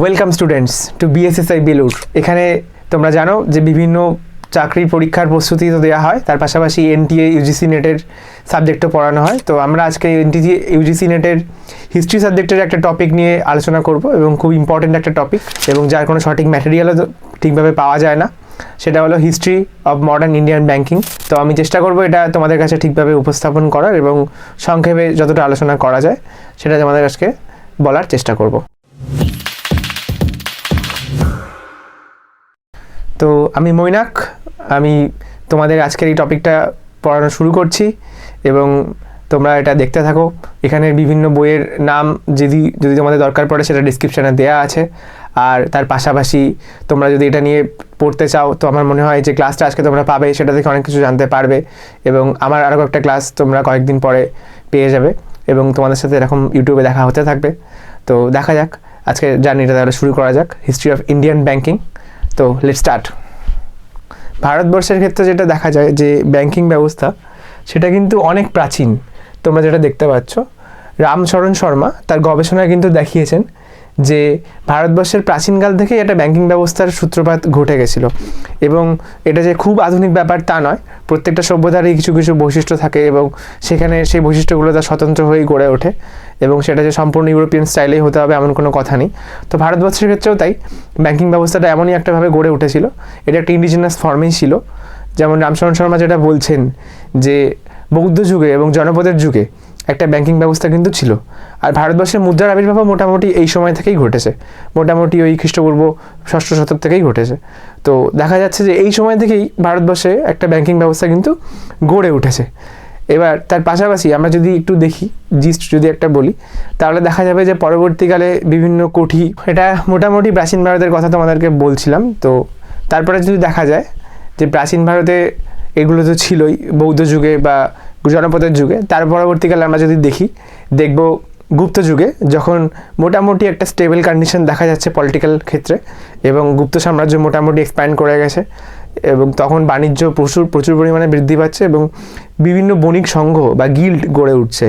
Welcome students to BSSI Belur এখানে তোমরা জানো যে বিভিন্ন চাকরির পরীক্ষার প্রস্তুতি তো দেওয়া হয়। তার পাশাপাশি এনটিএ ইউজিসি নেটের সাবজেক্টও পড়ানো হয়। তো আমরা আজকে এনটিজি ইউজিসি নেটের হিস্ট্রি সাবজেক্টের একটা টপিক নিয়ে আলোচনা করব এবং খুব ইম্পর্টেন্ট একটা টপিক এবং যার কোনো সঠিক ম্যাটেরিয়ালও ঠিকভাবে পাওয়া যায় না। সেটা হলো history of modern Indian banking তো আমি চেষ্টা করব এটা তোমাদের কাছে ঠিকভাবে উপস্থাপন করার এবং সংক্ষেপে যতটা আলোচনা করা যায়, সেটা তোমাদের আজকে বলার চেষ্টা করব। তো আমি মৈনাক, আমি তোমাদের আজকের এই টপিকটা পড়ানো শুরু করছি এবং তোমরা এটা দেখতে থাকো। এখানে বিভিন্ন বইয়ের নাম যদি যদি তোমাদের দরকার পড়ে সেটা ডিসক্রিপশানে দেওয়া আছে। আর তার পাশাপাশি তোমরা যদি এটা নিয়ে পড়তে চাও, তো আমার মনে হয় যে ক্লাসটা আজকে তোমরা পাবে, সেটা থেকে অনেক কিছু জানতে পারবে এবং আমার আরও একটা ক্লাস তোমরা কয়েকদিন পরে পেয়ে যাবে এবং তোমাদের সাথে এরকম ইউটিউবে দেখা হতে থাকবে। তো দেখা যাক আজকে জার্নিটা তাহলে শুরু করা যাক। হিস্ট্রি অফ ইন্ডিয়ান ব্যাংকিং তো লেট স্টার্ট ভারতবর্ষের ক্ষেত্রে যেটা দেখা যায় যে ব্যাংকিং ব্যবস্থা, সেটা কিন্তু অনেক প্রাচীন। তোমরা যেটা দেখতে পাচ্ছ, রামচরণ শর্মা তার গবেষণায় কিন্তু দেখিয়েছেন যে ভারতবর্ষের প্রাচীনকাল থেকেই এটা ব্যাংকিং ব্যবস্থার সূত্রপাত ঘটে গেছিল। এবং এটা যে খুব আধুনিক ব্যাপার তা নয়, প্রত্যেকটা সভ্যতারই কিছু কিছু বৈশিষ্ট্য থাকে এবং সেখানে সেই বৈশিষ্ট্যগুলো তার স্বতন্ত্র হয়েই গড়ে ওঠে। এবং সেটা যে সম্পূর্ণ ইউরোপিয়ান স্টাইলেই হতে হবে এমন কোনো কথা নেই। তো ভারতবর্ষের ক্ষেত্রেও তাই। ব্যাংকিং ব্যবস্থাটা এমনই একটাভাবে গড়ে উঠেছিল। এটা একটা ইন্ডিজিনাস ফর্মেই ছিল। যেমন রামচরণ শর্মা যেটা বলছেন যে বৌদ্ধ যুগে এবং জনপদের যুগে একটা ব্যাংকিং ব্যবস্থা কিন্তু ছিল। আর ভারতবর্ষের মুদ্রার আবির্ভাবও মোটামুটি এই সময় থেকেই ঘটেছে। মোটামুটি ওই খ্রিস্টপূর্ব ষষ্ঠ শতক থেকেই ঘটেছে। তো দেখা যাচ্ছে যে এই সময় থেকেই ভারতবর্ষে একটা ব্যাংকিং ব্যবস্থা কিন্তু গড়ে উঠেছে। এবার তার পাশাপাশি আমরা যদি একটু দেখি জিস্ট যদি একটা বলি, তাহলে দেখা যাবে যে পরবর্তীকালে বিভিন্ন কোঠি, এটা মোটামুটি প্রাচীন ভারতের কথা তোমাদেরকে বলছিলাম, তো তারপরে যদি দেখা যায় যে প্রাচীন ভারতে এগুলো তো ছিলই বৌদ্ধ যুগে বা জনপদের যুগে, তার পরবর্তীকালে আমরা যদি দেখি, দেখব গুপ্ত যুগে যখন মোটামুটি একটা স্টেবল কন্ডিশন দেখা যাচ্ছে পলিটিক্যাল ক্ষেত্রে এবং গুপ্ত সাম্রাজ্য মোটামুটি এক্সপ্যান্ড করে গেছে এবং তখন বাণিজ্য প্রচুর প্রচুর পরিমাণে বৃদ্ধি পাচ্ছে এবং বিভিন্ন বণিক সংঘ বা গিল্ড গড়ে উঠছে।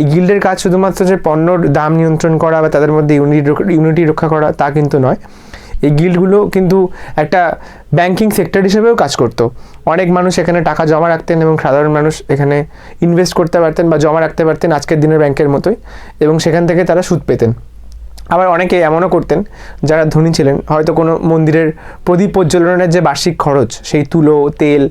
এই গিল্ডের কাজ শুধুমাত্র যে পণ্যর দাম নিয়ন্ত্রণ করা বা তাদের মধ্যে ইউনিটি ইউনিটি রক্ষা করা তা কিন্তু নয়। এই গিল্ডগুলো কিন্তু একটা ব্যাংকিং সেক্টর হিসেবেও কাজ করতো। অনেক মানুষ এখানে টাকা জমা রাখতেন এবং সাধারণ মানুষ এখানে ইনভেস্ট করতে পারতেন বা জমা রাখতে পারতেন আজকের দিনের ব্যাংকের মতোই এবং সেখান থেকে তারা সুদ পেতেন। আবার অনেকে এমনও করতেন, যারা ধনী ছিলেন, হয়তো কোনো মন্দিরের প্রদীপ প্রজ্বলনের যে বার্ষিক খরচ, সেই তুলো, তেল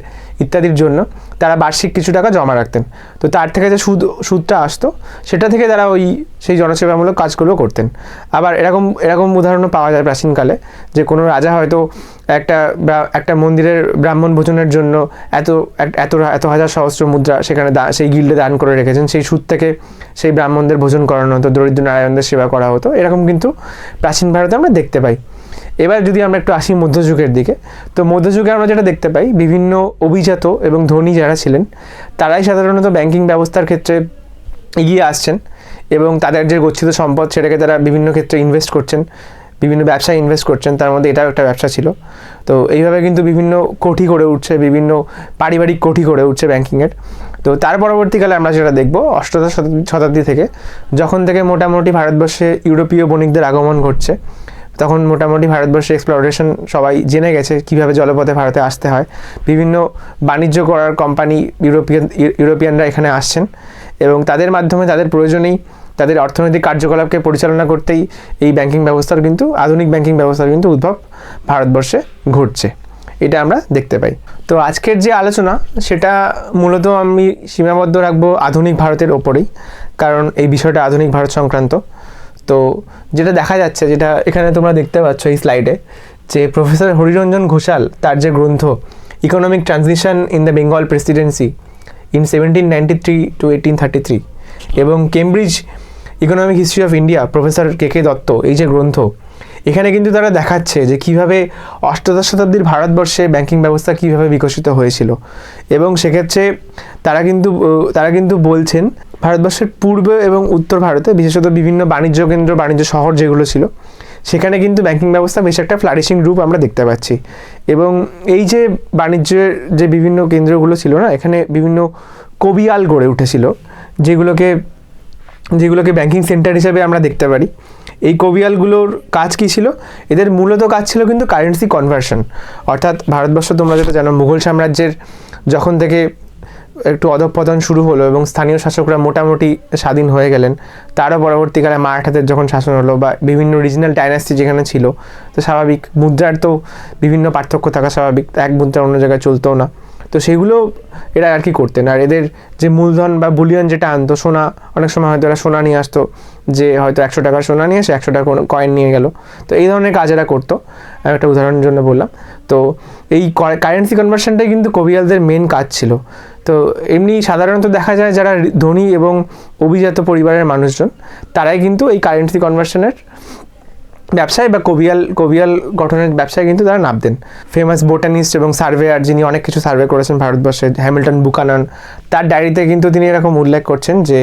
ইত্যাদির জন্য তারা বার্ষিক কিছু টাকা জমা রাখতেন। তো তার থেকে যে সুদ, সুদটা আসতো, সেটা থেকে তারা ওই, সেই জনসেবামূলক কাজগুলো করতেন। আবার এরকম এরকম উদাহরণও পাওয়া যায় প্রাচীনকালে, যে কোনো রাজা হয়তো একটা একটা মন্দিরের ব্রাহ্মণ ভোজনের জন্য এত এত এত হাজার সহস্র মুদ্রা সেখানে দা- সেই গিল্ডে দান করে রেখেছেন। সেই সুদ থেকে সেই ব্রাহ্মণদের ভোজন করানো হতো, দরিদ্র নারায়ণদের সেবা করা হতো। এরকম কিন্তু প্রাচীন ভারতে আমরা দেখতে পাই। এবার যদি আমরা একটু আসি মধ্যযুগের দিকে, তো মধ্যযুগে আমরা যেটা দেখতে পাই, বিভিন্ন অভিজাত এবং ধনী যারা ছিলেন, তারাই সাধারণত ব্যাংকিং ব্যবস্থার ক্ষেত্রে এগিয়ে আসছেন এবং তাদের যে গচ্ছিত সম্পদ সেটাকে তারা বিভিন্ন ক্ষেত্রে ইনভেস্ট করছেন, বিভিন্ন ব্যবসায় ইনভেস্ট করছেন, তার মধ্যে এটাও একটা ব্যবসা ছিল। তো এইভাবে কিন্তু বিভিন্ন কোঠি করে উঠছে, বিভিন্ন পারিবারিক কোঠি করে উঠছে ব্যাংকিংয়ের তো তার পরবর্তীকালে আমরা যেটা দেখব, অষ্টদশ শতাব্দী থেকে, যখন থেকে মোটামুটি ভারতবর্ষে ইউরোপীয় বণিকদের আগমন ঘটছে তখন মোটামুটি ভারতবর্ষে এক্সপ্লোরেশন সবাই জেনে গেছে কীভাবে জলপথে ভারতে আসতে হয়। বিভিন্ন বাণিজ্য করার কোম্পানি ইউরোপিয়ান ইউ- ইউরোপিয়ানরা এখানে আসছেন এবং তাদের মাধ্যমে তাদের প্রয়োজনেই তাদের অর্থনৈতিক কার্যকলাপকে পরিচালনা করতেই এই ব্যাংকিং ব্যবস্থার কিন্তু, আধুনিক ব্যাংকিং ব্যবস্থার কিন্তু উদ্ভব ভারতবর্ষে ঘটছে। এটা আমরা দেখতে পাই। তো আজকের যে আলোচনা, সেটা মূলত আমি সীমাবদ্ধ রাখব আধুনিক ভারতের ওপরেই। কারণ এই বিষয়টা আধুনিক ভারত সংক্রান্ত। তো যেটা দেখা যাচ্ছে, যেটা এখানে তোমরা দেখতে পাচ্ছ এই স্লাইডে যে প্রফেসর হরিরঞ্জন ঘোষাল, তার যে গ্রন্থ economic transition in the Bengal presidency in seventeen ninety three to eighteen thirty three এবং Cambridge economic history of India professor K K Dutta এই যে গ্রন্থ, এখানে কিন্তু তারা দেখাচ্ছে যে কীভাবে অষ্টাদশ শতাব্দীর ভারতবর্ষে ব্যাংকিং ব্যবস্থা কীভাবে বিকশিত হয়েছিল, এবং সেক্ষেত্রে তারা কিন্তু তারা কিন্তু বলছেন ভারতবর্ষের পূর্ব এবং উত্তর ভারতে, বিশেষত বিভিন্ন বাণিজ্য কেন্দ্র, বাণিজ্য শহর যেগুলো ছিল, সেখানে কিন্তু ব্যাংকিং ব্যবস্থা বেশ একটা ফ্লারিশিং রূপ আমরা দেখতে পাচ্ছি। এবং এই যে বাণিজ্যের যে বিভিন্ন কেন্দ্রগুলো ছিল না, এখানে বিভিন্ন কবিয়াল গড়ে উঠেছিল, যেগুলোকে যেগুলোকে ব্যাংকিং সেন্টার হিসেবে আমরা দেখতে পারি। এই কবিয়ালগুলোর কাজ কী ছিল? এদের মূলত কাজ ছিল কিন্তু কারেন্সি কনভার্সন অর্থাৎ ভারতবর্ষ তোমরা যেটা জানো, মুঘল সাম্রাজ্যের যখন থেকে একটু অধঃপতন শুরু হলো এবং স্থানীয় শাসকরা মোটামুটি স্বাধীন হয়ে গেলেন। তারও পরবর্তীকালে মারাঠাদের যখন শাসন হলো বা বিভিন্ন রিজনাল ডাইনাস্টি যেখানে ছিল, তো স্বাভাবিক, মুদ্রার তো বিভিন্ন পার্থক্য থাকা স্বাভাবিক, এক মুদ্রা অন্য জায়গায় চলতো না। তো সেগুলো এরা আর কি করতেন। আর এদের যে মূলধন বা বুলিয়ন যেটা আনতো, সোনা, অনেক সময় হয়তো এরা সোনা নিয়ে আসতো, যে হয়তো একশো টাকার সোনা নিয়ে এসে একশো টাকা কয়েন নিয়ে গেল। তো এই ধরনের কাজ এরা করতো। একটা উদাহরণের জন্য বললাম। তো এই কারেন্সি কনভার্সনটাই কিন্তু কবিয়ালদের মেন কাজ ছিল। তো এমনি সাধারণত দেখা যায় যারা ধনী এবং অভিজাত পরিবারের মানুষজন, তারাই কিন্তু এই কারেন্সি কনভার্সনের ব্যবসায় বা কবিয়াল কবিয়াল গঠনের ব্যবসায় কিন্তু তারা নামতেন ফেমাস বোটানিস্ট এবং সার্ভেয়ার যিনি অনেক কিছু সার্ভে করেছেন ভারতবর্ষে হ্যামিল্টন বুকানন তার ডায়েরিতে কিন্তু তিনি এরকম উল্লেখ করছেন যে,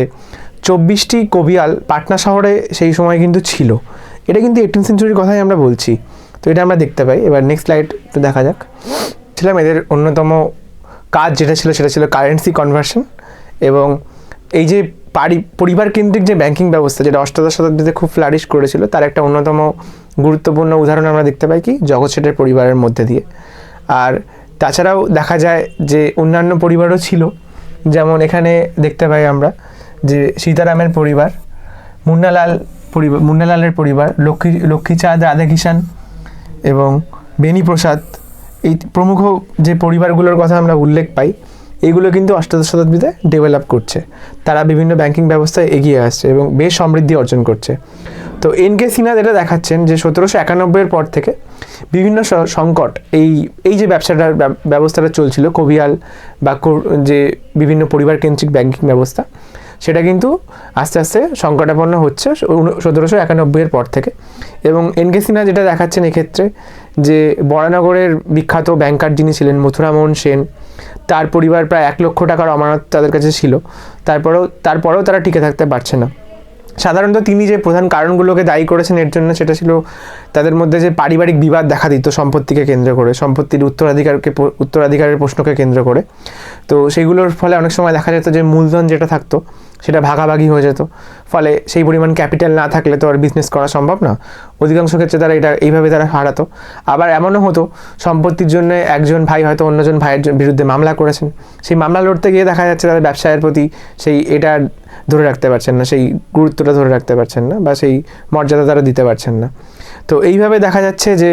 চব্বিশটি কবিয়াল পাটনা শহরে সেই সময় কিন্তু ছিল। এটা কিন্তু এইটিন সেঞ্চুরির কথাই আমরা বলছি। তো এটা আমরা দেখতে পাই। এবার নেক্সট স্লাইড দেখা যাক। ছিলাম এদের অন্যতম কাজ যেটা ছিল, সেটা ছিল কারেন্সি কনভার্সন এবং এই যে পরিবার কেন্দ্রিক যে ব্যাংকিং ব্যবস্থা, যেটা অষ্টাদশ শতাব্দীতে খুব ফ্লারিশ করেছিল, তার একটা অন্যতম গুরুত্বপূর্ণ উদাহরণ আমরা দেখতে পাই কি? জগৎ শেঠের পরিবারের মধ্যে দিয়ে। আর তাছাড়াও দেখা যায় যে অন্যান্য পরিবারও ছিল। যেমন এখানে দেখতে পাই আমরা যে সীতারামের পরিবার, মুন্নালাল পরিবার মুন্নালালের পরিবার, লক্ষ্মী, লক্ষ্মীচাঁদ রাধাকিষান এবং বেণীপ্রসাদ, এই প্রমুখ যে পরিবারগুলোর কথা আমরা উল্লেখ পাই এগুলো কিন্তু অষ্টাদশ শতাব্দীতে ডেভেলপ করছে। তারা বিভিন্ন ব্যাংকিং ব্যবস্থায় এগিয়ে আসছে এবং বেশ সমৃদ্ধি অর্জন করছে। তো এন কে সিনহা যেটা দেখাচ্ছেন যে সতেরোশো একানব্বইয়ের পর থেকে বিভিন্ন সংকট, এই এই যে ব্যবসাটার ব্যবস্থাটা চলছিল কবিয়াল বা যে বিভিন্ন পরিবার কেন্দ্রিক ব্যাংকিং ব্যবস্থা, সেটা কিন্তু আস্তে আস্তে সংকটাপন্ন হচ্ছে সতেরোশো একানব্বইয়ের পর থেকে। এবং এন কে সিনহা যেটা দেখাচ্ছেন এক্ষেত্রে যে বরানগরের বিখ্যাত ব্যাংকার যিনি ছিলেন মথুরামোহন সেন তার পরিবার প্রায় এক লক্ষ টাকার অমানত তাদের কাছে ছিল। তারপরেও তারপরেও তারা টিকে থাকতে পারছে না। সাধারণত তিনি যে প্রধান কারণগুলোকে দায়ী করেছেন এর জন্য সেটা ছিল তাদের মধ্যে যে পারিবারিক বিবাদ দেখা দিত সম্পত্তিকে কেন্দ্র করে, সম্পত্তির উত্তরাধিকারকে উত্তরাধিকারের প্রশ্নকে কেন্দ্র করে। তো সেইগুলোর ফলে অনেক সময় দেখা যেত যে মূলধন যেটা থাকতো সেটা ভাগাভাগি হয়ে যেত। ফলে সেই পরিমাণ ক্যাপিটাল না থাকলে তো আর বিজনেস করা সম্ভব না। অধিকাংশ ক্ষেত্রে তারা এটা, এইভাবে তারা হারাতো। আবার এমনও হতো, সম্পত্তির জন্য একজন ভাই হয়তো অন্যজন ভাইয়ের বিরুদ্ধে মামলা করেছেন। সেই মামলা লড়তে গিয়ে দেখা যাচ্ছে তাদের ব্যবসায়ের প্রতি সেই এটা ধরে রাখতে পারছেন না, সেই গুরুত্বটা ধরে রাখতে পারছেন না বা সেই মর্যাদা তারা দিতে পারছেন না। তো এইভাবে দেখা যাচ্ছে যে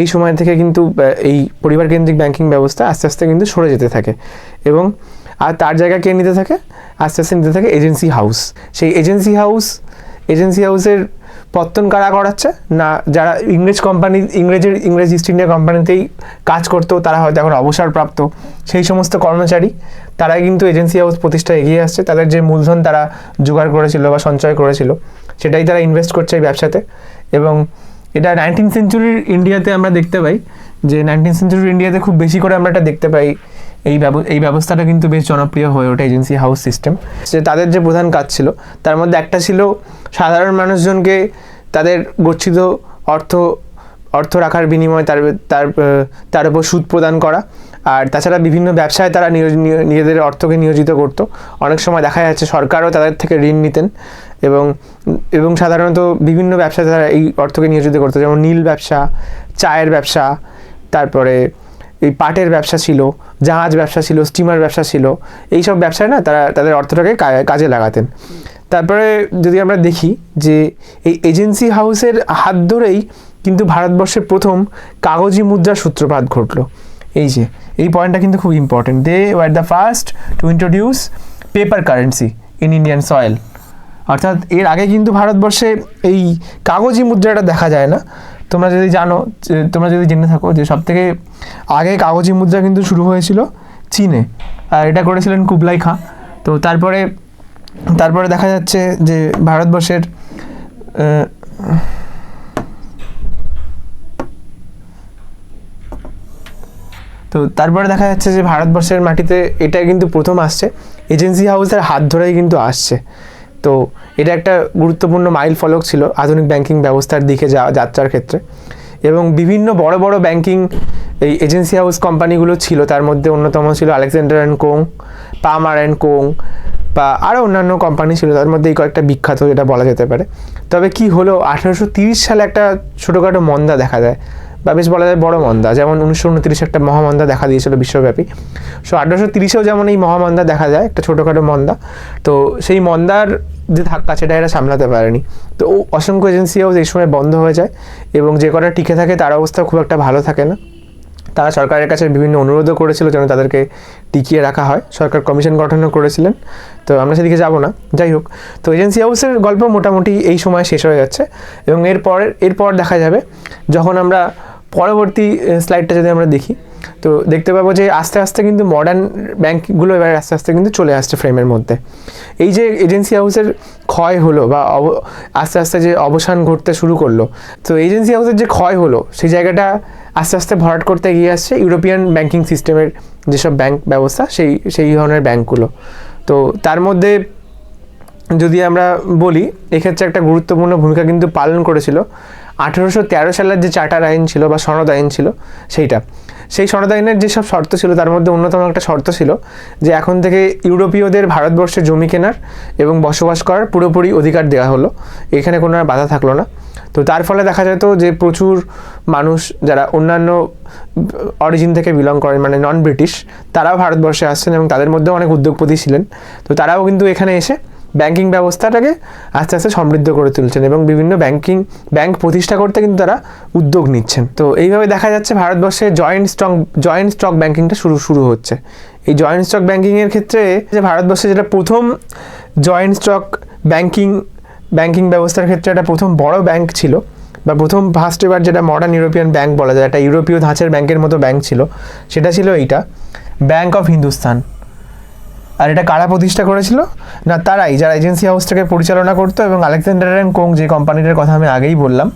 এই সময় থেকে কিন্তু এই পরিবার কেন্দ্রিক ব্যাংকিং ব্যবস্থা আস্তে আস্তে কিন্তু সরে যেতে থাকে। এবং আর তার জায়গা কে নিতে থাকে? আস্তে আস্তে নিতে থাকে এজেন্সি হাউস সেই এজেন্সি হাউস এজেন্সি হাউসের পত্তন কারা করাচ্ছে? না, যারা ইংরেজ কোম্পানি ইংরেজের, ইংরেজ ইস্ট ইন্ডিয়া কোম্পানিতেই কাজ করতো, তারা হয়তো এখন অবসরপ্রাপ্ত। সেই সমস্ত কর্মচারী, তারাই কিন্তু এজেন্সি হাউস প্রতিষ্ঠা এগিয়ে আসছে। তাদের যে মূলধন তারা জোগাড় করেছিল বা সঞ্চয় করেছিল, সেটাই তারা ইনভেস্ট করছে এই ব্যবসাতে। এবং এটা নাইনটিন সেঞ্চুরির ইন্ডিয়াতে আমরা দেখতে পাই, যে নাইনটিন সেঞ্চুরির ইন্ডিয়াতে খুব বেশি করে আমরা এটা দেখতে পাই। এই এই ব্যবস্থাটা কিন্তু বেশ জনপ্রিয় হয়ে ওঠে এজেন্সি হাউস সিস্টেম। যে তাদের যে প্রধান কাজ ছিল, তার মধ্যে একটা ছিল সাধারণ মানুষজনকে তাদের গচ্ছিত অর্থ অর্থ রাখার বিনিময়ে তার তার তার উপর সুদ প্রদান করা। আর তাছাড়া বিভিন্ন ব্যবসায় তারা নিজেদের অর্থকে নিয়োজিত করতো। অনেক সময় দেখা যাচ্ছে সরকারও তাদের থেকে ঋণ নিতেন এবং এবং সাধারণত বিভিন্ন ব্যবসায় তারা এই অর্থকে নিয়োজিত করতো, যেমন নীল ব্যবসা, চায়ের ব্যবসা, তারপরে এই পাটের ব্যবসা ছিল, জাহাজ ব্যবসা ছিল স্টিমার ব্যবসা ছিল এই সব ব্যবসায় না তারা তাদের অর্থটাকে কাজে লাগাতেন। তারপরে যদি আমরা দেখি যে এই এজেন্সি হাউসের হাত ধরেই কিন্তু ভারতবর্ষের প্রথম কাগজি মুদ্রার সূত্রপাত ঘটলো। এই যে, এই পয়েন্টটা কিন্তু খুব important they were the first to introduce paper currency in Indian soil অর্থাৎ এর আগে কিন্তু ভারতবর্ষে এই কাগজি মুদ্রাটা দেখা যায় না। তোমরা যদি জানো তোমরা যদি জেনে থাকো যে সব থেকে আগে কাগজি মুদ্রা কিন্তু শুরু হয়েছিল চীনে। আর এটা করেছিলেন কুবলাই খাঁ। তো তারপরে তারপরে দেখা যাচ্ছে যে ভারতবর্ষের তো তারপরে দেখা যাচ্ছে যে ভারতবর্ষের মাটিতে এটা কিন্তু প্রথম আসছে। এজেন্সি হাউসের হাত ধরেই কিন্তু আসছে। তো এটা একটা গুরুত্বপূর্ণ মাইল ফলক ছিল আধুনিক ব্যাংকিং ব্যবস্থার দিকে যাওয়া যাত্রার ক্ষেত্রে। এবং বিভিন্ন বড় বড় ব্যাংকিং এই এজেন্সি হাউস কোম্পানিগুলো ছিল, তার মধ্যে অন্যতম ছিল Alexander and company Palmer and company বা আরও অন্যান্য কোম্পানি ছিল, তার মধ্যে এই কয়েকটা বিখ্যাত যেটা বলা যেতে পারে। তবে কি হলো, আঠেরোশো সালে একটা ছোটোখাটো মন্দা দেখা যায়। বা বেশ বলা যায় বড় মন্দা। যেমন উনিশশো উনত্রিশে একটা মহামন্দা দেখা দিয়েছিল বিশ্বব্যাপী। সো আঠারোশো তিরিশেও যেমন এই মহামন্দা দেখা যায়, একটা ছোটোখাটো মন্দা, তো সেই মন্দার যে ধাক্কা, সেটা এরা সামলাতে পারেনি। তো অসংখ্য এজেন্সি হাউস এই সময় বন্ধ হয়ে যায় এবং যে কটা টিকে থাকে, তার অবস্থা খুব একটা ভালো থাকে না। তারা সরকারের কাছে বিভিন্ন অনুরোধও করেছিল যেন তাদেরকে টিকিয়ে রাখা হয়। সরকার কমিশন গঠনও করেছিলেন। তো আমরা সেদিকে যাব না। যাই হোক, তো এজেন্সি হাউসের গল্প মোটামুটি এই সময় শেষ হয়ে যাচ্ছে এবং এরপর এরপর দেখা যাবে। যখন আমরা পরবর্তী স্লাইডটা যদি আমরা দেখি, তো দেখতে পাবো যে আস্তে আস্তে কিন্তু মডার্ন ব্যাঙ্কগুলো এবার আস্তে আস্তে কিন্তু চলে আসছে ফ্রেমের মধ্যে। এই যে এজেন্সি হাউসের ক্ষয় হলো বা আস্তে আস্তে যে অবসান ঘটতে শুরু করল, তো এজেন্সি হাউসের যে ক্ষয় হলো, সেই জায়গাটা আস্তে আস্তে ভরাট করতে এগিয়ে আসছে ইউরোপিয়ান ব্যাঙ্কিং সিস্টেমের যেসব ব্যাংক ব্যবস্থা, সেই সেই ধরনের ব্যাংকগুলো তো তার মধ্যে যদি আমরা বলি, এক্ষেত্রে একটা গুরুত্বপূর্ণ ভূমিকা কিন্তু পালন করেছিল আঠেরোশো তেরো সালের যে চার্টার আইন ছিল বা সনদ আইন ছিল সেইটা। সেই সনদ আইনের যেসব শর্ত ছিল, তার মধ্যে অন্যতম একটা শর্ত ছিল যে এখন থেকে ইউরোপীয়দের ভারতবর্ষে জমি কেনার এবং বসবাস করার পুরোপুরি অধিকার দেওয়া হলো। এখানে কোনো আর বাধা থাকল না। তো তার ফলে দেখা যেত যে প্রচুর মানুষ যারা অন্যান্য অরিজিন থেকে বিলং করেন মানে নন ব্রিটিশ তারাও ভারতবর্ষে আসছেন এবং তাদের মধ্যেও অনেক উদ্যোগপতি ছিলেন। তো তারাও কিন্তু এখানে এসে ব্যাংকিং ব্যবস্থাটাকে আস্তে আস্তে সমৃদ্ধ করে তুলছেন এবং বিভিন্ন ব্যাংকিং, ব্যাংক প্রতিষ্ঠা করতে কিন্তু তারা উদ্যোগ নিচ্ছেন। তো এইভাবে দেখা যাচ্ছে ভারতবর্ষে জয়েন্ট স্টক জয়েন্ট স্টক ব্যাংকিংটা শুরু শুরু হচ্ছে। এই জয়েন্ট স্টক ব্যাংকিংয়ের ক্ষেত্রে যে ভারতবর্ষে যেটা প্রথম জয়েন্ট স্টক ব্যাংকিং ব্যাংকিং ব্যবস্থার ক্ষেত্রে একটা প্রথম বড় ব্যাংক ছিল বা প্রথম ফার্স্ট এবার যেটা মডার্ন ইউরোপিয়ান ব্যাংক বলা যায়, একটা ইউরোপীয় ধাঁচের ব্যাংকের মতো ব্যাংক ছিল, সেটা ছিল এইটা। ব্যাংক অফ হিন্দুস্তান আর এটা কারা প্রতিষ্ঠা করেছিল? না, তারাই, যারা এজেন্সি হাউসটাকে পরিচালনা করতো এবং আলেকজান্ডার অ্যান্ড কোং যে কোম্পানিটার কথা আমি আগেই বললাম,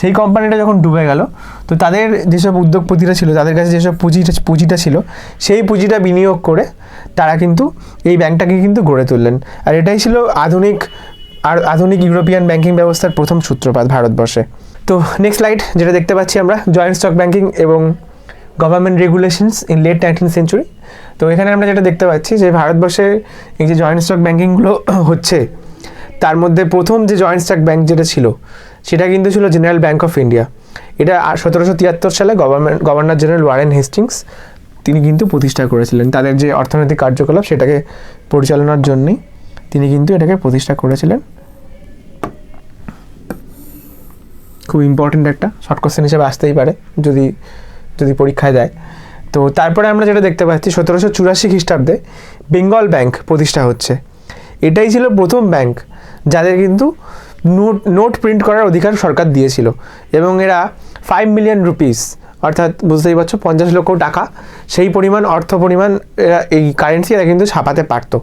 সেই কোম্পানিটা যখন ডুবে গেল, তো তাদের যেসব উদ্যোগপতিরা ছিল, তাদের কাছে যেসব পুঁজিটা পুঁজিটা ছিল, সেই পুঁজিটা বিনিয়োগ করে তারা কিন্তু এই ব্যাংকটাকে কিন্তু গড়ে তুললেন। আর এটাই ছিল আধুনিক, আর আধুনিক ইউরোপিয়ান ব্যাংকিং ব্যবস্থার প্রথম সূত্রপাত ভারতবর্ষে। তো নেক্সট স্লাইড যেটা দেখতে পাচ্ছি আমরা, জয়েন্ট স্টক ব্যাংকিং এবং government regulations in late nineteen century তো এখানে আমরা যেটা দেখতে পাচ্ছি যে ভারতবর্ষে এই যে জয়েন্ট স্টক ব্যাঙ্কিংগুলো হচ্ছে, তার মধ্যে প্রথম যে জয়েন্ট স্টক ব্যাঙ্ক যেটা ছিল, সেটা কিন্তু ছিল জেনারেল ব্যাঙ্ক অফ ইন্ডিয়া এটা সতেরোশো তিয়াত্তর সালে government governor general Warren Hastings তিনি কিন্তু প্রতিষ্ঠা করেছিলেন। তাদের যে অর্থনৈতিক কার্যকলাপ সেটাকে পরিচালনার জন্যই তিনি কিন্তু এটাকে প্রতিষ্ঠা করেছিলেন। খুব ইম্পর্ট্যান্ট একটা শর্ট কোশ্চেন হিসেবে আসতেই পারে, যদি যদি পরীক্ষায় দেয়। তো তারপরে আমরা যেটা দেখতে পাচ্ছি, সতেরোশো চুরাশি খ্রিস্টাব্দে বেঙ্গল ব্যাংক প্রতিষ্ঠা হচ্ছে। এটাই ছিল প্রথম ব্যাংক যাদের কিন্তু নোট নোট প্রিন্ট করার অধিকার সরকার দিয়েছিল এবং এরা ফাইভ মিলিয়ন রুপিস অর্থাৎ বুঝতেই পারছ, পঞ্চাশ লক্ষ টাকা, সেই পরিমাণ, অর্থ পরিমাণ এরা, এই কারেন্সি এরা কিন্তু ছাপাতে পারতো।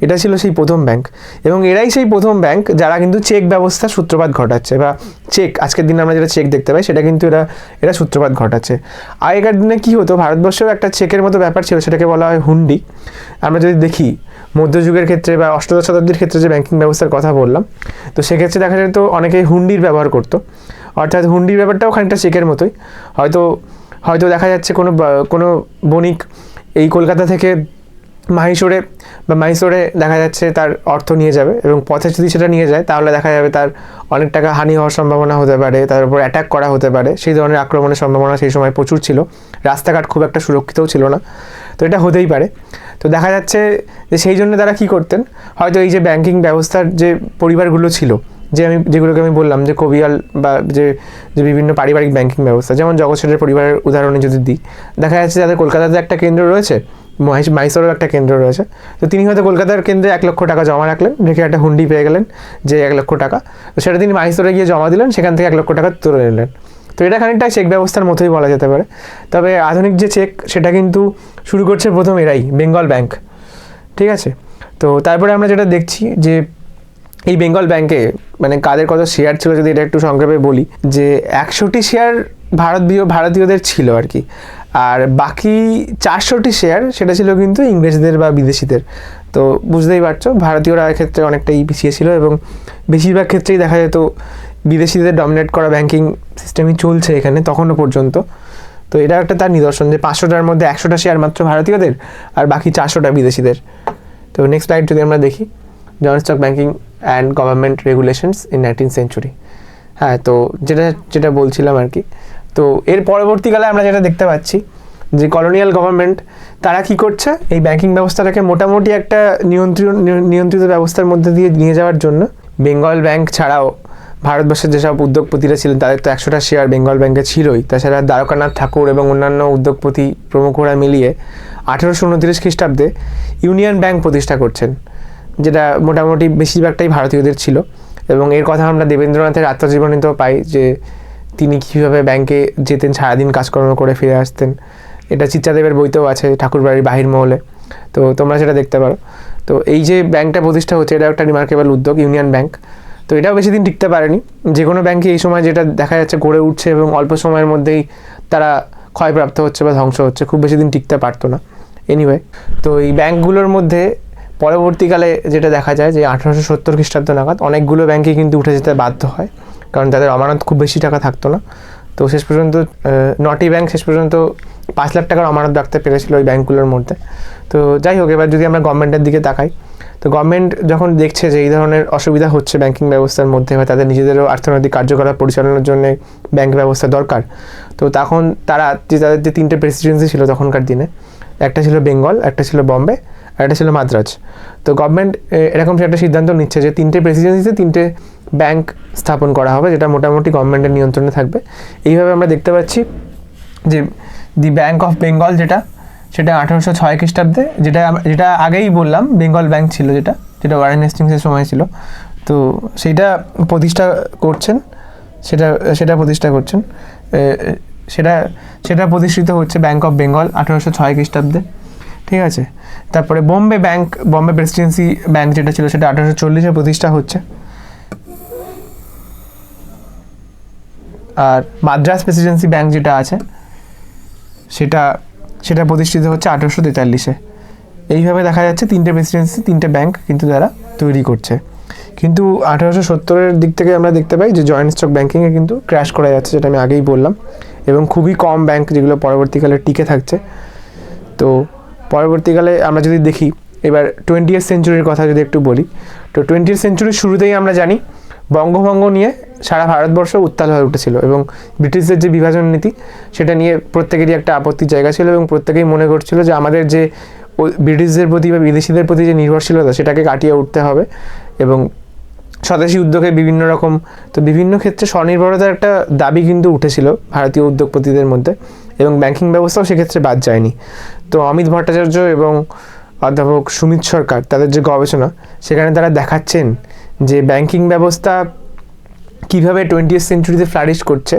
এটা ছিল সেই প্রথম ব্যাংক এবং এরাই সেই প্রথম ব্যাংক যারা কিন্তু চেক ব্যবস্থা সূত্রপাত ঘটাচ্ছে বা চেক আজকের দিনে আমরা যেটা চেক দেখতে পাই সেটা কিন্তু এরা এরা সূত্রপাত ঘটাচ্ছে। আগেকার দিনে কী হতো? ভারতবর্ষেও একটা চেকের মতো ব্যাপার ছিল, সেটাকে বলা হয় হুন্ডি। আমরা যদি দেখি মধ্যযুগের ক্ষেত্রে বা অষ্টদশ শতাব্দীর ক্ষেত্রে যে ব্যাংকিং ব্যবস্থার কথা বললাম, তো সেক্ষেত্রে দেখা যেত অনেকেই হুন্ডির ব্যবহার করতো। অর্থাৎ হুন্ডির ব্যাপারটাও খানিকটা চেকের মতোই। হয়তো হয়তো দেখা যাচ্ছে কোনো কোনো বণিক এই কলকাতা থেকে মাহিশোরে বা মাইসোরে দেখা যাচ্ছে তার অর্থ নিয়ে যাবে এবং পথে যদি সেটা নিয়ে যায়, তাহলে দেখা যাবে তার অনেক টাকা হানি হওয়ার সম্ভাবনা হতে পারে, তার উপর অ্যাটাক করা হতে পারে। সেই ধরনের আক্রমণের সম্ভাবনা সেই সময় প্রচুর ছিল। রাস্তাঘাট খুব একটা সুরক্ষিতও ছিল না। তো এটা হতেই পারে। তো দেখা যাচ্ছে যে সেই জন্য তারা কী করতেন? হয়তো এই যে ব্যাংকিং ব্যবস্থার যে পরিবারগুলো ছিল, যে আমি, যেগুলোকে আমি বললাম, যে কবিয়াল বা যে যে বিভিন্ন পারিবারিক ব্যাংকিং ব্যবস্থা, যেমন জগৎ পরিবারের উদাহরণে যদি দিই, দেখা যাচ্ছে যাদের কলকাতাতে একটা কেন্দ্র রয়েছে মাইসোরের একটা কেন্দ্র রয়েছে। তো তিনি হয়তো কলকাতার কেন্দ্রে এক লক্ষ টাকা জমা রাখলেন রেখে একটা হুন্ডি পেয়ে গেলেন যে এক লক্ষ টাকা। তো সেটা তিনি মাইসোরে গিয়ে জমা দিলেন, সেখান থেকে এক লক্ষ টাকা তুলে নিলেন। তো এটা খানিকটা চেক ব্যবস্থার মতোই বলা যেতে পারে। তবে আধুনিক যে চেক, সেটা কিন্তু শুরু করছে প্রথম এরাই, বেঙ্গল ব্যাংক। ঠিক আছে? তো তারপরে আমরা যেটা দেখছি যে এই বেঙ্গল ব্যাংকে মানে কাদের কত শেয়ার ছিল যদি এটা একটু সংক্ষেপে বলি, যে একশোটি শেয়ার ভারতীয়, ভারতীয়দের ছিল আর কি। আর বাকি চারশোটি শেয়ার সেটা ছিল কিন্তু ইংরেজদের বা বিদেশিদের। তো বুঝতেই পারছ, ভারতীয়রা এক্ষেত্রে অনেকটাই পিছিয়ে ছিল এবং বেশিরভাগ ক্ষেত্রেই দেখা যেত বিদেশিদের ডমিনেট করা ব্যাংকিং সিস্টেমই চলছে এখানে তখনও পর্যন্ত। তো এটা একটা তার নিদর্শন যে পাঁচশোটার মধ্যে একশোটা শেয়ার মাত্র ভারতীয়দের আর বাকি চারশোটা বিদেশিদের। তো নেক্সট স্লাইড যদি আমরা দেখি joint stock banking and government regulations in nineteen century হ্যাঁ তো যেটা যেটা বলছিলাম আর কি তো এর পরবর্তীকালে আমরা যেটা দেখতে পাচ্ছি, যে কলোনিয়াল গভর্নমেন্ট তারা কি করছে? এই ব্যাংকিং ব্যবস্থাটাকে মোটামুটি একটা নিয়ন্ত্রণ নিয়ন্ত্রিত ব্যবস্থার মধ্যে দিয়ে নিয়ে যাওয়ার জন্য বেঙ্গল ব্যাংক ছাড়াও ভারতবর্ষের যেসব উদ্যোগপতিরা ছিলেন, তাদের তো একশোটা শেয়ার বেঙ্গল ব্যাংকে ছিলই। তাছাড়া দ্বারকানাথ ঠাকুর এবং অন্যান্য উদ্যোগপতি প্রমুখরা মিলিয়ে আঠেরোশো উনত্রিশ খ্রিস্টাব্দে ইউনিয়ন ব্যাংক প্রতিষ্ঠা করছেন, যেটা মোটামুটি বেশিরভাগটাই ভারতীয়দের ছিল। এবং এর কথা আমরা দেবেন্দ্রনাথের আত্মজীবনীতেও পাই যে তিনি কীভাবে ব্যাংকে যেতেন, সারাদিন কাজকর্ম করে ফিরে আসতেন। এটা চিত্রাদেবের বইতেও আছে, ঠাকুরবাড়ির বাহির মহলে। তো তোমরা সেটা দেখতে পারো। তো এই যে ব্যাংকটা প্রতিষ্ঠা হচ্ছে এটা একটা রিমার্কেবল উদ্যোগ ইউনিয়ন ব্যাংক তো এটাও বেশি দিন টিকতে পারেনি। যে কোনো ব্যাংকে এই সময় যেটা দেখা যাচ্ছে গড়ে উঠছে এবং অল্প সময়ের মধ্যেই তারা ক্ষয়প্রাপ্ত হচ্ছে বা ধ্বংস হচ্ছে, খুব বেশি দিন টিকতে পারতো না। এনিওয়ে তো এই ব্যাংকগুলোর মধ্যে পরবর্তীকালে যেটা দেখা যায় যে আঠারোশো সত্তর খ্রিস্টাব্দ নাগাদ অনেকগুলো ব্যাংকে কিন্তু উঠে যেতে বাধ্য হয়। কারণ তাদের অমানত খুব বেশি টাকা থাকতো না। তো শেষ পর্যন্ত নটি ব্যাংক শেষ পর্যন্ত পাঁচ লাখ টাকার অমানত রাখতে পেরেছিল ওই ব্যাঙ্কগুলোর মধ্যে। তো যাই হোক, এবার যদি আমরা গভর্নমেন্টের দিকে তাকাই, তো গভর্নমেন্ট যখন দেখছে যে এই ধরনের অসুবিধা হচ্ছে ব্যাংকিং ব্যবস্থার মধ্যে বা তাদের নিজেদেরও অর্থনৈতিক কার্যকলাপ পরিচালনার জন্য ব্যাংক ব্যবস্থা দরকার, তো তখন তারা যে তাদের যে তিনটে প্রেসিডেন্সি ছিল তখনকার দিনে, একটা ছিল বেঙ্গল একটা ছিল বম্বে একটা ছিল মাদ্রাজ। তো গভর্নমেন্ট এরকম একটা সিদ্ধান্ত নিচ্ছে যে তিনটে প্রেসিডেন্সিতে তিনটে ব্যাংক স্থাপন করা হবে, যেটা মোটামুটি গভর্নমেন্টের নিয়ন্ত্রণে থাকবে। এইভাবে আমরা দেখতে পাচ্ছি যে দি ব্যাংক অফ বেঙ্গল যেটা, সেটা আঠারোশো ছয় খ্রিস্টাব্দে, যেটা যেটা আগেই বললাম বেঙ্গল ব্যাংক ছিল যেটা যেটা ওয়ারেন হেস্টিংসের সময় ছিল। তো সেইটা প্রতিষ্ঠা করছেন, সেটা সেটা প্রতিষ্ঠা করছেন। সেটা সেটা প্রতিষ্ঠিত হচ্ছে ব্যাংক অফ বেঙ্গল আঠারোশো ছয় খ্রিস্টাব্দে। ঠিক আছে? তারপরে Bombay bank Bombay presidency bank যেটা ছিল সেটা আঠারোশো চল্লিশে প্রতিষ্ঠা হচ্ছে। আর মাদ্রাস প্রেসিডেন্সি ব্যাংক যেটা আছে, সেটা সেটা প্রতিষ্ঠিত হচ্ছে আঠারোশো তেতাল্লিশে। এইভাবে দেখা যাচ্ছে তিনটে প্রেসিডেন্সি তিনটে ব্যাংক কিন্তু তারা তৈরি করছে। কিন্তু আঠারোশো সত্তরের দিক থেকে আমরা দেখতে পাই যে জয়েন্ট স্টক ব্যাঙ্কিংয়ে কিন্তু ক্র্যাশ করা যাচ্ছে যেটা আমি আগেই বললাম। এবং খুবই কম ব্যাংক যেগুলো পরবর্তীকালে টিকে থাকছে। তো পরবর্তীকালে আমরা যদি দেখি, এবার টোয়েন্টি সেঞ্চুরির কথা যদি একটু বলি, তো টোয়েন্টি সেঞ্চুরির শুরুতেই আমরা জানি বঙ্গভঙ্গ নিয়ে সারা ভারতবর্ষ উত্তাল হয়ে উঠেছিল এবং ব্রিটিশদের যে বিভাজন নীতি, সেটা নিয়ে প্রত্যেকেরই একটা আপত্তির জায়গা ছিল এবং প্রত্যেকেই মনে করছিল যে আমাদের যে ব্রিটিশদের প্রতি বা বিদেশিদের প্রতি যে নির্ভরশীলতা, সেটাকে কাটিয়ে উঠতে হবে এবং স্বদেশি উদ্যোগে বিভিন্ন রকম, তো বিভিন্ন ক্ষেত্রে স্বনির্ভরতার একটা দাবি কিন্তু উঠেছিল ভারতীয় উদ্যোগপতিদের মধ্যে এবং ব্যাংকিং ব্যবস্থাও সেক্ষেত্রে বাদ যায়নি। তো অমিত ভট্টাচার্য এবং অধ্যাপক সুমিত সরকার, তাদের যে গবেষণা, সেখানে তারা দেখাচ্ছেন যে ব্যাংকিং ব্যবস্থা কীভাবে টোয়েন্টি সেঞ্চুরিতে ফ্লারিশ করছে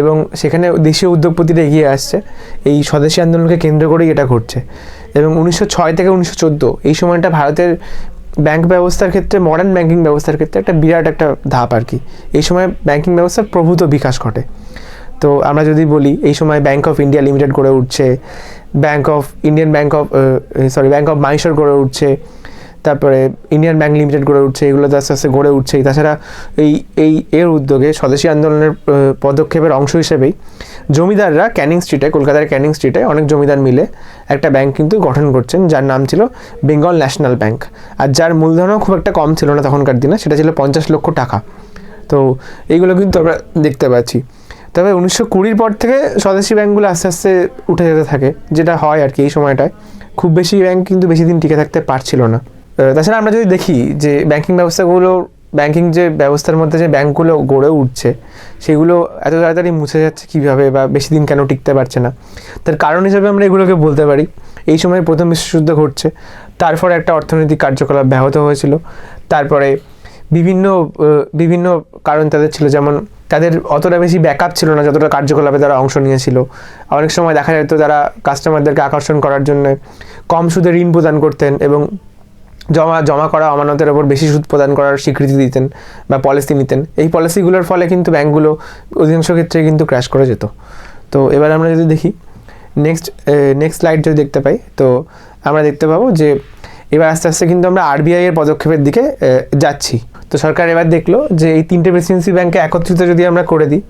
এবং সেখানে দেশীয় উদ্যোগপতিরা এগিয়ে আসছে। এই স্বদেশী আন্দোলনকে কেন্দ্র করেই এটা ঘটছে। এবং উনিশশো ছয় থেকে উনিশশো চোদ্দ, এই সময়টা ভারতের ব্যাংক ব্যবস্থার ক্ষেত্রে মডার্ন ব্যাংকিং ব্যবস্থার ক্ষেত্রে একটা বিরাট একটা ধাপ আর কি। এই সময় ব্যাংকিং ব্যবস্থার প্রভূত বিকাশ ঘটে। তো আমরা যদি বলি, এই সময় ব্যাংক অফ ইন্ডিয়া লিমিটেড গড়ে উঠছে bank of Indian bank of sorry bank of Mysore গড়ে উঠছে। তারপরে ইন্ডিয়ান ব্যাংক লিমিটেড গড়ে উঠছে, এগুলো তো আস্তে আস্তে গড়ে উঠছেই। তাছাড়া এই এই, এর উদ্যোগে স্বদেশী আন্দোলনের পদক্ষেপের অংশ হিসেবেই জমিদাররা ক্যানিং স্ট্রিটে কলকাতার ক্যানিং স্ট্রিটে অনেক জমিদার মিলে একটা ব্যাংক কিন্তু গঠন করছেন, যার নাম ছিল বেঙ্গল ন্যাশনাল ব্যাংক আর যার মূলধনও খুব একটা কম ছিল না তখনকার দিনে, সেটা ছিল পঞ্চাশ লক্ষ টাকা। তো এইগুলো কিন্তু আমরা দেখতে পাচ্ছি। তবে উনিশশো কুড়ির পর থেকে স্বদেশি ব্যাংকগুলো আস্তে আস্তে উঠে যেতে থাকে, যেটা হয় আর কি এই সময়টায়। খুব বেশি ব্যাংক কিন্তু বেশি দিন টিকে থাকতে পারছিল না। তাছাড়া আমরা যদি দেখি যে ব্যাংকিং ব্যবস্থাগুলো, ব্যাংকিং যে ব্যবস্থার মধ্যে যে ব্যাঙ্কগুলো গড়ে উঠছে, সেগুলো এত তাড়াতাড়ি মুছে যাচ্ছে কীভাবে বা বেশি দিন কেন টিকতে পারছে না? তার কারণ হিসেবে আমরা এগুলোকে বলতে পারি। এই সময় প্রথম বিশ্বযুদ্ধ ঘটছে, তারপরে একটা অর্থনৈতিক কার্যকলাপ ব্যাহত হয়েছিল, তারপরে বিভিন্ন বিভিন্ন কারণ তাদের ছিল, যেমন তাদের অতটা বেশি ব্যাকআপ ছিল না, যতটা কার্যকলাপে তারা অংশ নিয়েছিল। অনেক সময় দেখা যেত তারা কাস্টমারদেরকে আকর্ষণ করার জন্য কম সুদে ঋণ প্রদান করতেন এবং জমা জমা করা আমানতের ওপর বেশি সুদ প্রদান করার স্বীকৃতি দিতেন বা পলিসি নিতেন। এই পলিসিগুলোর ফলে কিন্তু ব্যাঙ্কগুলো অধিকাংশ ক্ষেত্রে কিন্তু ক্র্যাশ করে যেত। তো এবার আমরা যদি দেখি নেক্সট নেক্সট স্লাইড যদি দেখতে পাই, তো আমরা দেখতে পাবো যে এবার আস্তে আস্তে কিন্তু আমরা আরবিআই এর পদক্ষেপের দিকে যাচ্ছি। তো সরকার এবার দেখল যে এই তিনটে প্রেসিডেন্সি ব্যাংকে একত্রিত যদি আমরা করে দিই,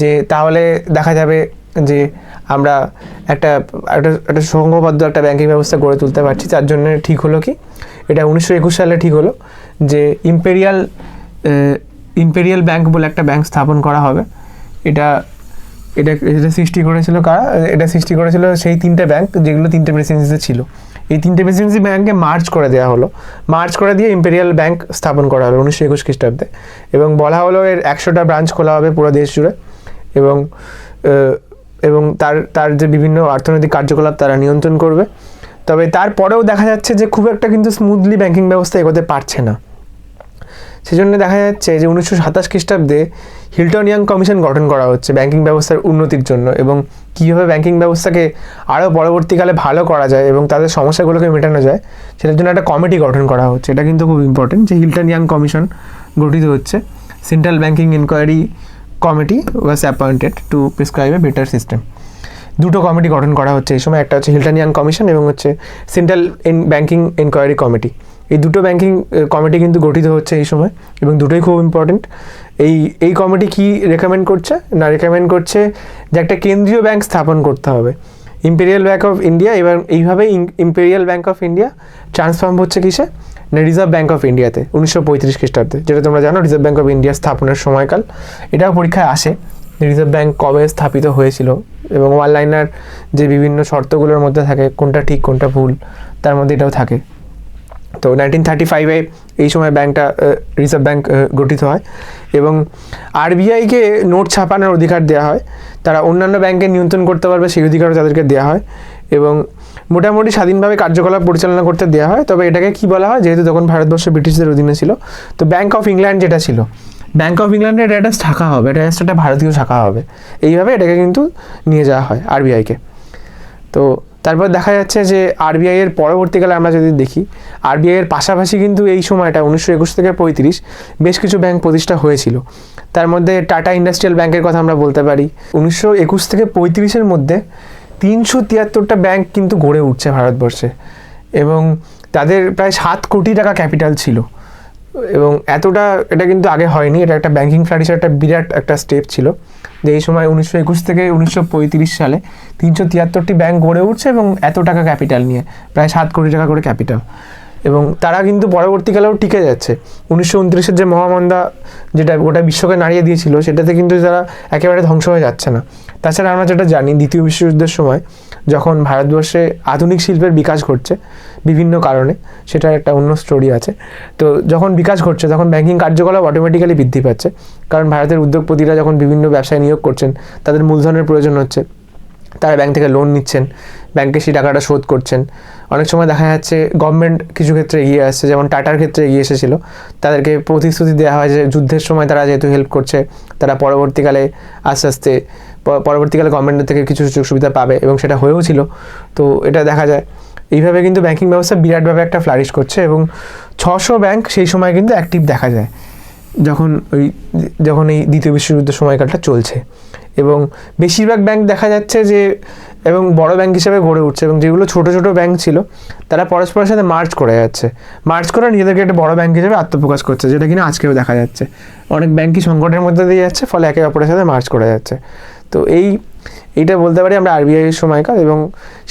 যে তাহলে দেখা যাবে যে আমরা একটা একটা একটা সংঘবদ্ধ একটা ব্যাংকিং ব্যবস্থা গড়ে তুলতে পারছি। তার জন্য ঠিক হলো কি? এটা উনিশশো একুশ সালে ঠিক হলো যে ইম্পেরিয়াল ইম্পেরিয়াল ব্যাংক বলে একটা ব্যাংক স্থাপন করা হবে। এটা এটা এটা সৃষ্টি করেছিল কারা? এটা সৃষ্টি করেছিল সেই তিনটে ব্যাংক যেগুলো তিনটে প্রেসিডেন্সিতে ছিল। এই তিনটে প্রেসিডেন্সি ব্যাঙ্কে মার্চ করে দেওয়া হলো। মার্চ করে দিয়ে ইম্পেরিয়াল ব্যাঙ্ক স্থাপন করা হলো উনিশশো একুশ খ্রিস্টাব্দে। এবং বলা হলো এর একশোটা ব্রাঞ্চ খোলা হবে পুরো দেশ জুড়ে। এবং এবং তার তার যে বিভিন্ন অর্থনৈতিক কার্যকলাপ তারা নিয়ন্ত্রণ করবে। তবে তারপরেও দেখা যাচ্ছে যে খুব একটা কিন্তু স্মুথলি ব্যাঙ্কিং ব্যবস্থা এগোতে পারছে না। সেজন্য দেখা যাচ্ছে যে উনিশশো সাতাশ খ্রিস্টাব্দে হিল্টন ইয়াং কমিশন গঠন করা হচ্ছে ব্যাংকিং ব্যবস্থার উন্নতির জন্য এবং কীভাবে ব্যাংকিং ব্যবস্থাকে আরও পরবর্তীকালে ভালো করা যায় এবং তাদের সমস্যাগুলোকে মেটানো যায়, সেটার জন্য একটা কমিটি গঠন করা হচ্ছে। এটা কিন্তু খুব ইম্পর্টেন্ট যে হিল্টন ইয়াং কমিশন গঠিত হচ্ছে। Central banking inquiry committee was appointed to prescribe a better system দুটো কমিটি গঠন করা হচ্ছে। এই সময় একটা হচ্ছে হিল্টন ইয়াং কমিশন এবং হচ্ছে সেন্ট্রাল ব্যাংকিং এনকোয়ারি কমিটি এই দুটো ব্যাংকিং কমিটি কিন্তু গঠিত হচ্ছে এই সময় এবং দুটোই খুব ইম্পর্টেন্ট এই এই কমিটি কি রেকমেন্ড করছে? না রেকমেন্ড করছে যে একটা কেন্দ্রীয় ব্যাংক স্থাপন করতে হবে। ইম্পেরিয়াল ব্যাংক অফ ইন্ডিয়া এবার এইভাবেই imperial bank of India transform হচ্ছে কিসে? না রিজার্ভ ব্যাঙ্ক অফ ইন্ডিয়াতে উনিশশো পঁয়ত্রিশ খ্রিস্টাব্দে, যেটা তোমরা জানো রিজার্ভ ব্যাঙ্ক অফ ইন্ডিয়া স্থাপনের সময়কাল। এটাও পরীক্ষায় আসে। রিজার্ভ ব্যাঙ্ক কবে স্থাপিত হয়েছিল এবং ওয়ান লাইনার যে বিভিন্ন শর্তগুলোর মধ্যে থাকে, কোনটা ঠিক, কোনটা ভুল, তার মধ্যে এটাও থাকে। তো নাইনটিন থার্টি ফাইভে এই সময় ব্যাংকটা রিজার্ভ ব্যাংক গঠিত হয় এবং আরবিআইকে নোট ছাপানোর অধিকার দেওয়া হয়। তারা অন্যান্য ব্যাংকে নিয়ন্ত্রণ করতে পারবে, সেই অধিকারও তাদেরকে দেওয়া হয় এবং মোটামুটি স্বাধীনভাবে কার্যকলাপ পরিচালনা করতে দেওয়া হয়। তবে এটাকে কি বলা হয়? যেহেতু তখন ভারতবর্ষ ব্রিটিশদের অধীনে ছিল। তো ব্যাংক অফ ইংল্যান্ড যেটা ছিল ব্যাংক অফ ইংল্যান্ডের এটা একটা শাখা হবে। এটা একটা ভারতীয় শাখা হবে। এইভাবে এটাকে কিন্তু নিয়ে যাওয়া হয় আরবিআইকে তো তারপর দেখা যাচ্ছে যে আরবিআই এর পরবর্তীকালে আমরা যদি দেখি আরবিআই এর পাশাপাশি কিন্তু এই সময়টা উনিশশো একুশ থেকে পঁয়ত্রিশ বেশ কিছু ব্যাংক প্রতিষ্ঠা হয়েছিল। তার মধ্যে টাটা ইন্ডাস্ট্রিয়াল ব্যাংকের কথা আমরা বলতে পারি। উনিশশো একুশ থেকে পঁয়ত্রিশের মধ্যে তিনশো তিয়াত্তরটা ব্যাংক কিন্তু গড়ে উঠছে ভারতবর্ষে এবং তাদের প্রায় সাত কোটি টাকা ক্যাপিটাল ছিল। এবং এতটা এটা কিন্তু আগে হয়নি। এটা একটা ব্যাংকিং ফ্লারিসের একটা বিরাট একটা স্টেপ ছিল। যে এই সময় উনিশশো একুশ থেকে উনিশশো পঁয়ত্রিশ সালে তিনশো তিয়াত্তরটি ব্যাংক গড়ে উঠছে এবং এত টাকা ক্যাপিটাল নিয়ে, প্রায় সাত কোটি টাকা করে ক্যাপিটাল এবং তারা কিন্তু পরবর্তীকালেও টিকে যাচ্ছে। উনিশশো উনত্রিশের যে মহামন্দা যেটা গোটা বিশ্বকে নাড়িয়ে দিয়েছিল, সেটাতে কিন্তু তারা একেবারে ধ্বংস হয়ে যাচ্ছে না। তাছাড়া আমরা যেটা জানি দ্বিতীয় বিশ্বযুদ্ধের সময় যখন ভারতবর্ষে আধুনিক শিল্পের বিকাশ ঘটছে, বিভিন্ন কারণে, সেটার একটা অন্য স্টোরি আছে। তো যখন বিকাশ ঘটছে, তখন ব্যাংকিং কার্যকলাপ অটোমেটিক্যালি বৃদ্ধি পাচ্ছে। কারণ ভারতের উদ্যোগপতিরা যখন বিভিন্ন ব্যবসায় নিয়োগ করছেন, তাদের মূলধনের প্রয়োজন হচ্ছে। তারা ব্যাংক থেকে লোন নিচ্ছেন ব্যাংকে সেই টাকাটা শোধ করছেন। অনেক সময় দেখা যাচ্ছে গভর্নমেন্ট কিছু ক্ষেত্রে এগিয়ে আসছে, যেমন টাটার ক্ষেত্রে এগিয়ে এসেছিল। তাদেরকে প্রতিশ্রুতি দেওয়া হয় যে যুদ্ধের সময় তারা যেহেতু হেল্প করছে, তারা পরবর্তীকালে আস্তে আস্তে পরবর্তীকালে গভর্নমেন্টের থেকে কিছু সুযোগ সুবিধা পাবে এবং সেটা হয়েও ছিল। তো এটা দেখা যায়। এইভাবে কিন্তু ব্যাংকিং ব্যবস্থা বিরাটভাবে একটা ফ্লারিশ করছে এবং ছশো ব্যাংক সেই সময় কিন্তু অ্যাক্টিভ দেখা যায়। যখন ওই যখন এই দ্বিতীয় বিশ্বযুদ্ধের সময়কালটা চলছে। এবং বেশিরভাগ ব্যাংক দেখা যাচ্ছে যে এবং বড় ব্যাংক হিসেবে গড়ে উঠছে এবং যেগুলো ছোট ছোট ব্যাংক ছিল, তারা পরস্পরের সাথে মার্চ করে যাচ্ছে। মার্চ করে নিজেদেরকে একটা বড় ব্যাংক হিসেবে আত্মপ্রকাশ করছে, যেটা কিনা আজকেও দেখা যাচ্ছে। অনেক ব্যাংকই সংকটের মধ্যে দিয়ে যাচ্ছে, ফলে একে অপরের সাথে মার্চ করে যাচ্ছে। তো এই, এইটা বলতে পারি আমরা আরবিআই এর সময়কাল এবং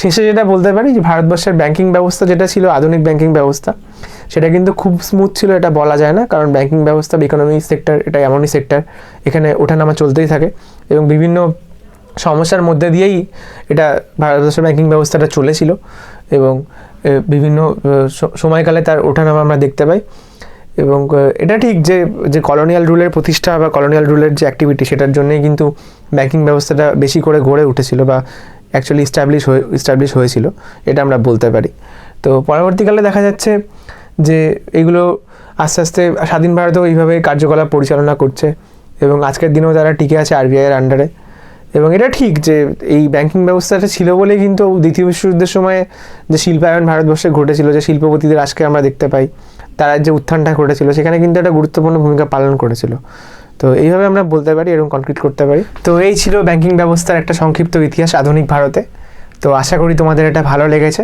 শেষে যেটা বলতে পারি যে ভারতবর্ষের ব্যাংকিং ব্যবস্থা যেটা ছিল আধুনিক ব্যাংকিং ব্যবস্থা, সেটা কিন্তু খুব স্মুথ ছিল, এটা বলা যায় না, কারণ ব্যাংকিং ব্যবস্থা বা ইকোনমি সেক্টর এটা এমনই সেক্টর এখানে ওঠানামা চলতেই থাকে এবং বিভিন্ন সমস্যার মধ্যে দিয়েই এটা ভারতবর্ষের ব্যাংকিং ব্যবস্থাটা চলেছিল এবং বিভিন্ন সময়কালে তার ওঠানামা আমরা দেখতে পাই। এবং এটা ঠিক যে যে কলোনিয়াল রুলের প্রতিষ্ঠা বা কলোনিয়াল রুলের যে অ্যাক্টিভিটি সেটার জন্যেই কিন্তু ব্যাংকিং ব্যবস্থাটা বেশি করে গড়ে উঠেছিল বা অ্যাকচুয়ালি ইস্টাবলিশ হয়ে ইস্টাবলিশ হয়েছিল, এটা আমরা বলতে পারি। তো পরবর্তীকালে দেখা যাচ্ছে যে এগুলো আস্তে আস্তে স্বাধীন ভারতেও এইভাবে কার্যকলাপ পরিচালনা করছে এবং আজকের দিনেও তারা টিকে আছে আরবিআইয়ের আন্ডারে এবং এটা ঠিক যে এই ব্যাংকিং ব্যবস্থাটা ছিল বলেই কিন্তু দ্বিতীয় বিশ্বযুদ্ধের সময় যে শিল্পায়ন ভারতবর্ষে ঘটেছিল, যে শিল্পপতিদের আজকে আমরা দেখতে পাই। তার যে উত্থানটা ঘটেছিল সেখানে কিন্তু একটা গুরুত্বপূর্ণ ভূমিকা পালন করেছিল। তো এইভাবে আমরা বলতে পারি, এরকম কনক্রিট করতে পারি। তো এই ছিল ব্যাংকিং ব্যবস্থার একটা সংক্ষিপ্ত ইতিহাস আধুনিক ভারতে। তো আশা করি তোমাদের এটা ভালো লেগেছে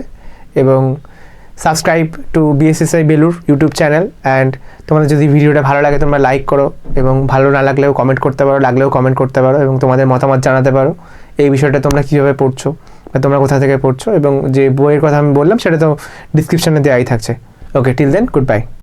এবং subscribe to BSSI Belur YouTube channel and তোমাদের যদি ভিডিওটা ভালো লাগে, তোমরা লাইক করো এবং ভালো না লাগলেও কমেন্ট করতে পারো, লাগলেও কমেন্ট করতে পারো এবং তোমাদের মতামত জানাতে পারো। এই বিষয়টা তোমরা কীভাবে পড়ছো বা তোমরা কোথা থেকে পড়ছো এবং যে বইয়ের কথা আমি বললাম, সেটা তো ডিসক্রিপশানে দেওয়াই থাকছে। Okay till then goodbye